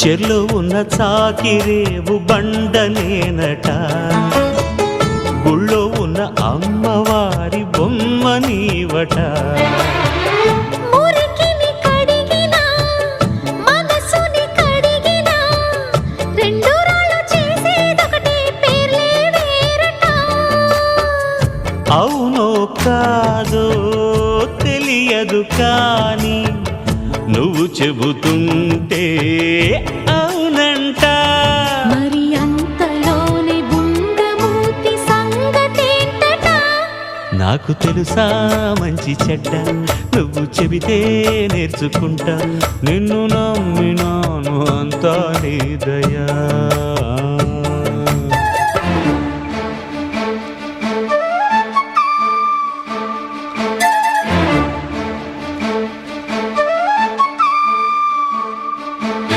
చెర్లో ఉన్న చాకిరేవు బండనేనట గుళ్ళో ఉన్న అమ్మవారి బొమ్మ నీవట. అవునో కాదో తెలియదు కానీ నువ్వు చెబుతుంటే అవునంట. మరి అంతలోనే సంగతేంటట? నాకు తెలుసా మంచి చెడ్డ నువ్వు చెబితే నేర్చుకుంటా. నిన్ను నమ్మినాను అంతా నీ దయా.